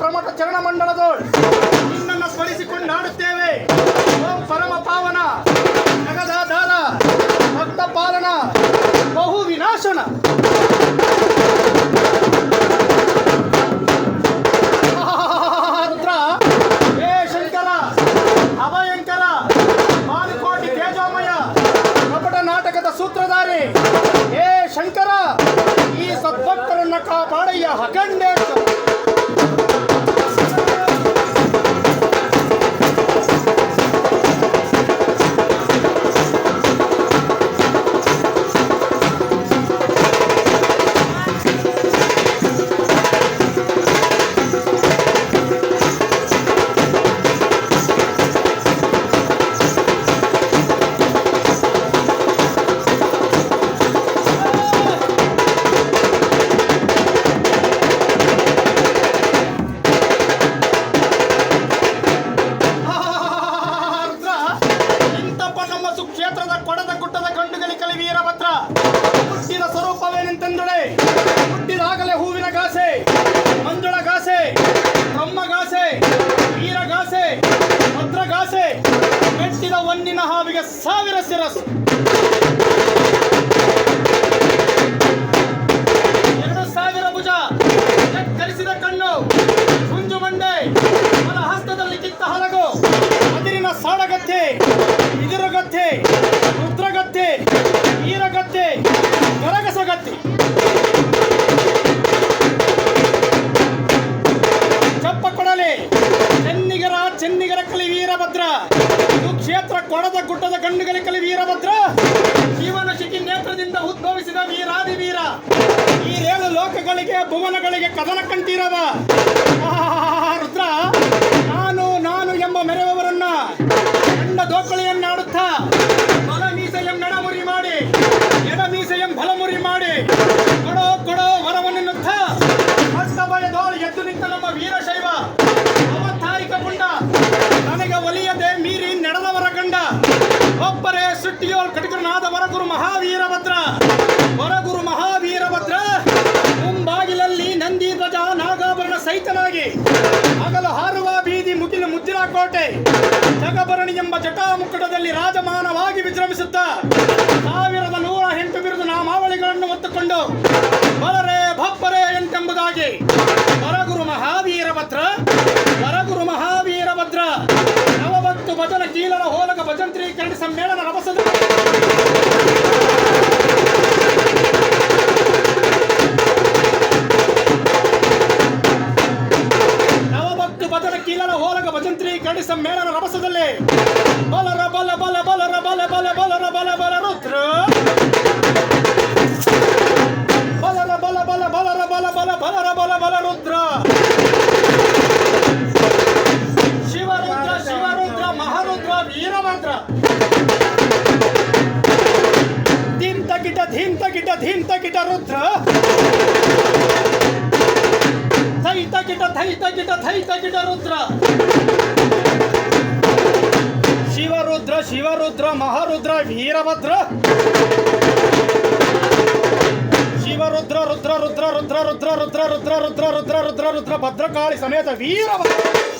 ಪ್ರಮಥ ಚರಣ ಮಂಡಲದೋಳ್. ನಿನ್ನನ್ನು ಸ್ಮರಿಸಿಕೊಂಡಾಡುತ್ತೇವೆ ಓಂ ಪರಮ ಪಾವನ ಜಗದಾಧಾರ ಭಕ್ತ ಪಾಲನ ಬಹು ವಿನಾಶನ. ರುದ್ರ ಹೇ ಶಂಕರ, ಅಭಯಂಕರ ಬಾಲಿಕೋಟಿ ತೇಜೋಮಯ ಕಪಟ ನಾಟಕದ ಸೂತ್ರಧಾರಿ ಹೇ ಶಂಕರ, ಈ ಸದ್ಭಕ್ತರನ್ನ ಕಾಪಾಡಯ್ಯ ಹಗಂಡೇಶ ಮಂಜುಳ ಗಾಸೆ ಅಮ್ಮ ಗಾಸೆ, ವೀರ ಗಾಸೆ, ಭದ್ರ ಗಾಸೆ ಮೆಟ್ಟಿದ ಒನ್ನಿನ ಹಾವಿಗೆ ಸಾವಿರ ಸೆರಸು ಎರಡು ಸಾವಿರ ಭುಜ ಕಣ್ಣು ಮುಂಜು ಮಂಡೆ ಹಸ್ತದಲ್ಲಿ ಚಿತ್ತ ಹಲಗು, ಅದಿರಿನ ಸಾಡಗತ್ತೆ ಇದಿರುಗತ್ತೆ ವೀರಭದ್ರ. ಇದು ಕ್ಷೇತ್ರ ಕೊಡದ ಗುಡ್ಡದ ಗಂಡುಗಳ ಕಲಿ ವೀರಭದ್ರ. ಜೀವನ ಶಿಖಿ ನೇತ್ರದಿಂದ ಉದ್ಭವಿಸಿದ ವೀರಾದಿ ವೀರ ಈ ಏಳು ಲೋಕಗಳಿಗೆ, ಭುವನಗಳಿಗೆ ಕದನ ಕಂಠೀರವ. ರುದ್ರ. ನಾನು ನಾನು ಎಂಬ ಮೆರೆಯುವವರನ್ನ ಕಂಡ ದೋಕಳಿಯನ್ನಾಡುತ್ತಾ, ಬಲ ಮೀಸೆಯಂ ನಡಮುರಿ ಮಾಡಿ, ಎಡ ಮೀಸೆಯಂ ಬಲಮುರಿ ಮಾಡಿ ಸುಟ್ಟಿಯೋಳ್ ಕಟಕನಾದ ವರಗುರು ಮಹಾವೀರಭದ್ರ. ವರಗುರು ಮಹಾವೀರಭದ್ರ, ಮುಂಬಾಗಿಲಲ್ಲಿ ನಂದಿ ಧ್ವಜ ನಾಗಾಭರಣ ಸಹಿತನಾಗಿ ಹಗಲು ಹಾರುವ ಬೀದಿ ಮುಗಿಲು ಮುದ್ದಿನ ಕೋಟೆ ಜಗಭರಣಿ ಎಂಬ ಜಟಾಮುಕ್ಕಟದಲ್ಲಿ ರಾಜಮಾನವಾಗಿ ವಿಜೃಂಭಿಸುತ್ತ ಸಾವಿರದ मात्र. बला रा बला बला बला रा बला बला बला रा बला बला रुद्र. शिवरुद्र शिवरुद्र महारुद्र वीरमंत्र. धीम तकिट धीम तकिट धीम तकिट रुद्र. थैत किट थैत किट थैत किट रुद्र. ಶಿವರುದ್ರ ಶಿವರುದ್ರ ಮಹಾರುದ್ರ ವೀರಭದ್ರ ಶಿವರುದ್ರ ರುದ್ರ ರುದ್ರ ರುದ್ರ ರುದ್ರ ರುದ್ರ ರುದ್ರ ರುದ್ರ ರುದ್ರ ರುದ್ರ ರುದ್ರ ಭದ್ರಕಾಳಿ ಸಮೇತ ವೀರಭದ್ರ